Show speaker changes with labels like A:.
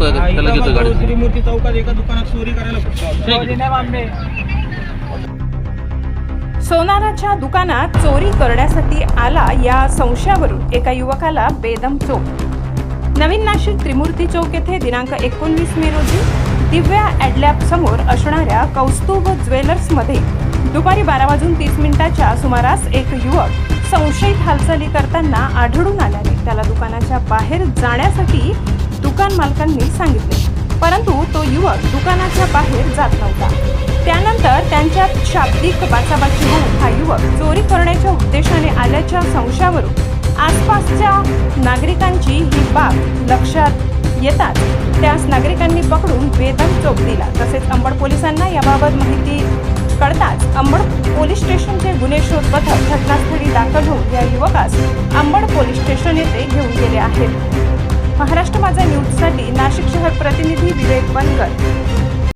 A: त्याला घेतो गाडी
B: चौकात एका दुकानात चोरी करायला फुटला
C: सोनाराच्या दुकानात चोरी करण्यासाठी आला या संशयावरून एका युवकाला बेदम चोप. नवीन नाशिक त्रिमूर्ती चौक येथे दिनांक एकोणवीस मे रोजी दिव्या ॲडलॅब समोर असणाऱ्या कौस्तुभ ज्वेलर्समध्ये दुपारी बारा वाजून तीस मिनिटाच्या सुमारास एक युवक संशयित हालचाली करताना आढळून आल्याने त्याला दुकानाच्या बाहेर जाण्यासाठी दुकान मालकांनी सांगितले. परंतु तो युवक दुकानाच्या बाहेर जात नव्हता. त्यानंतर त्यांच्यात शाब्दिक बाचाबाची होऊन हा युवक चोरी करण्याच्या उद्देशाने आल्याच्या संशयावरून आसपासच्या नागरिकांची ही बाब लक्षात येतात त्यास नागरिकांनी पकडून वेतन चोप दिला. तसेच अंबड पोलिसांना याबाबत माहिती कळताच अंबड पोलीस स्टेशनचे गुन्हे शोध पथक घटनास्थळी दाखल होऊन या युवकास अंबड पोलीस स्टेशन येथे घेऊन गेले आहेत. महाराष्ट्र माझा न्यूजसाठी नाशिक शहर प्रतिनिधी विवेक बनकर